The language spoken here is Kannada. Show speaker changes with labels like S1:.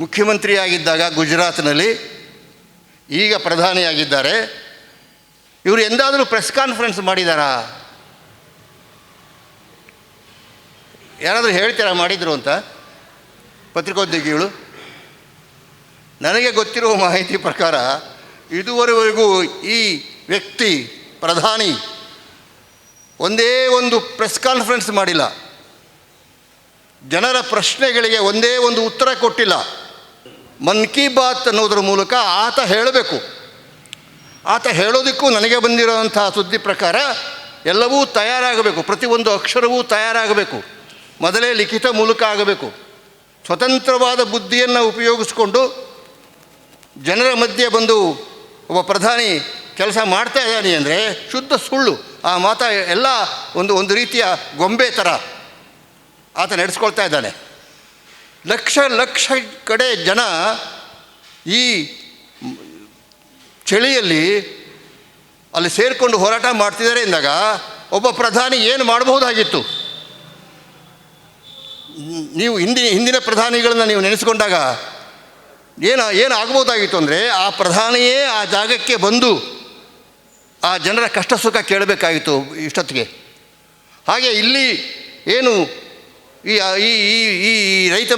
S1: ಮುಖ್ಯಮಂತ್ರಿಯಾಗಿದ್ದಾಗ ಗುಜರಾತ್ನಲ್ಲಿ ಈಗ ಪ್ರಧಾನಿಯಾಗಿದ್ದಾರೆ. ಇವರು ಎಂದಾದರೂ ಪ್ರೆಸ್ ಕಾನ್ಫರೆನ್ಸ್ ಮಾಡಿದಾರಾ? ಯಾರಾದರೂ ಹೇಳ್ತೀರಾ ಮಾಡಿದರು ಅಂತ? ಪತ್ರಿಕೋದ್ಯೋಗಿಗಳು? ನನಗೆ ಗೊತ್ತಿರುವ ಮಾಹಿತಿ ಪ್ರಕಾರ ಇದುವರೆಗೂ ಈ ವ್ಯಕ್ತಿ, ಪ್ರಧಾನಿ, ಒಂದೇ ಒಂದು ಪ್ರೆಸ್ ಕಾನ್ಫರೆನ್ಸ್ ಮಾಡಿಲ್ಲ. ಜನರ ಪ್ರಶ್ನೆಗಳಿಗೆ ಒಂದೇ ಒಂದು ಉತ್ತರ ಕೊಟ್ಟಿಲ್ಲ. ಮನ್ ಕಿ ಬಾತ್ ಅನ್ನೋದ್ರ ಮೂಲಕ ಆತ ಹೇಳಬೇಕು. ಆತ ಹೇಳೋದಕ್ಕೂ ನನಗೆ ಬಂದಿರೋವಂಥ ಸುದ್ದಿ ಪ್ರಕಾರ ಎಲ್ಲವೂ ತಯಾರಾಗಬೇಕು. ಪ್ರತಿಯೊಂದು ಅಕ್ಷರವೂ ತಯಾರಾಗಬೇಕು. ಮೊದಲೇ ಲಿಖಿತ ಮೂಲಕ ಆಗಬೇಕು. ಸ್ವತಂತ್ರವಾದ ಬುದ್ಧಿಯನ್ನು ಉಪಯೋಗಿಸಿಕೊಂಡು ಜನರ ಮಧ್ಯೆ ಬಂದು ಒಬ್ಬ ಪ್ರಧಾನಿ ಕೆಲಸ ಮಾಡ್ತಾ ಇದ್ದಾನೆ ಅಂದರೆ ಶುದ್ಧ ಸುಳ್ಳು. ಆ ಮಾತ ಎಲ್ಲ ಒಂದು ಒಂದು ರೀತಿಯ ಗೊಂಬೆ ಥರ ಆತ ನಡೆಸ್ಕೊಳ್ತಾ ಇದ್ದಾನೆ. ಲಕ್ಷ ಲಕ್ಷ ಕಡೆ ಜನ ಈ ಚಳಿಯಲ್ಲಿ ಅಲ್ಲಿ ಸೇರಿಕೊಂಡು ಹೋರಾಟ ಮಾಡ್ತಿದ್ದಾರೆ ಎಂದಾಗ ಒಬ್ಬ ಪ್ರಧಾನಿ ಏನು ಮಾಡಬಹುದಾಗಿತ್ತು? ನೀವು ಹಿಂದಿ ಹಿಂದಿನ ಪ್ರಧಾನಿಗಳನ್ನು ನೀವು ನೆನೆಸ್ಕೊಂಡಾಗ ಏನು ಏನು ಆಗ್ಬೋದಾಗಿತ್ತು ಅಂದರೆ ಆ ಪ್ರಧಾನಿಯೇ ಆ ಜಾಗಕ್ಕೆ ಬಂದು ಆ ಜನರ ಕಷ್ಟ ಸುಖ ಕೇಳಬೇಕಾಗಿತ್ತು ಇಷ್ಟೊತ್ತಿಗೆ. ಹಾಗೆ ಇಲ್ಲಿ ಏನು ಈ ಈ ಈ ರೈತ